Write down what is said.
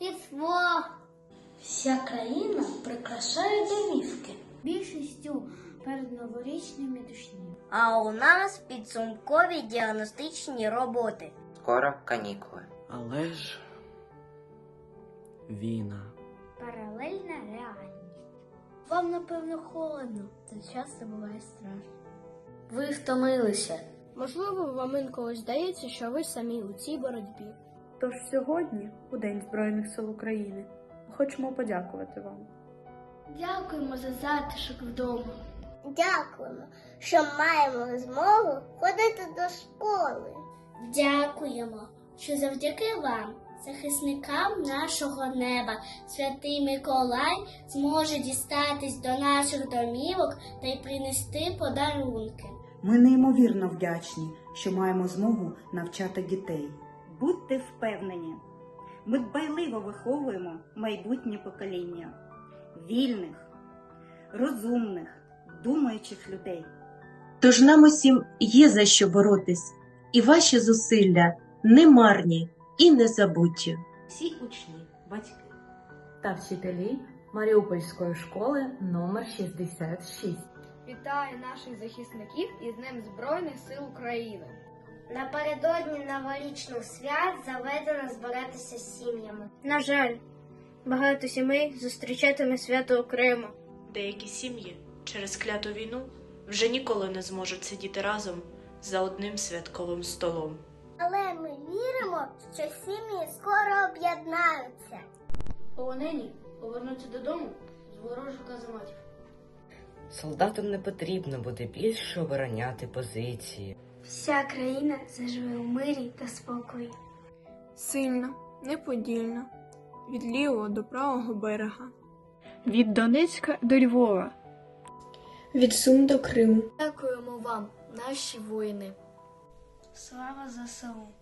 Різдво. Вся країна прикрашає домівки. Більшістю перед новорічними душніми. А у нас підсумкові діагностичні роботи. Скоро канікули. Але ж війна. Паралельна реальність. Вам, напевно, холодно, це часто буває страшно. Ви втомилися. Можливо, вам інколи здається, що ви самі у цій боротьбі. Тож сьогодні, у День Збройних сил України, ми хочемо подякувати вам. Дякуємо за затишок вдома. Дякуємо, що маємо змогу ходити до школи. Дякуємо, що завдяки вам, захисникам нашого неба, святий Миколай зможе дістатись до наших домівок та й принести подарунки. Ми неймовірно вдячні, що маємо змогу навчати дітей. Будьте впевнені, ми дбайливо виховуємо майбутнє покоління вільних, розумних, думаючих людей. Тож нам усім є за що боротись, і ваші зусилля не марні і не забуті. всі учні, батьки та вчителі Маріупольської школи номер 66. Вітаю наших захисників із Днем Збройних сил України. Напередодні новорічних свят заведено збиратися з сім'ями. На жаль, багато сімей зустрічатиме свято окремо. Деякі сім'ї через кляту війну вже ніколи не зможуть сидіти разом за одним святковим столом. Але ми віримо, що сім'ї скоро об'єднаються. Полонені повернуться додому з ворожих казематів. Солдатам не потрібно буде більше обороняти позиції. Вся країна заживе у мирі та спокої. Сильна, неподільна, від лівого до правого берега. Від Донецька до Львова. Від Сум до Криму. Дякуємо вам, наші воїни. Слава ЗСУ!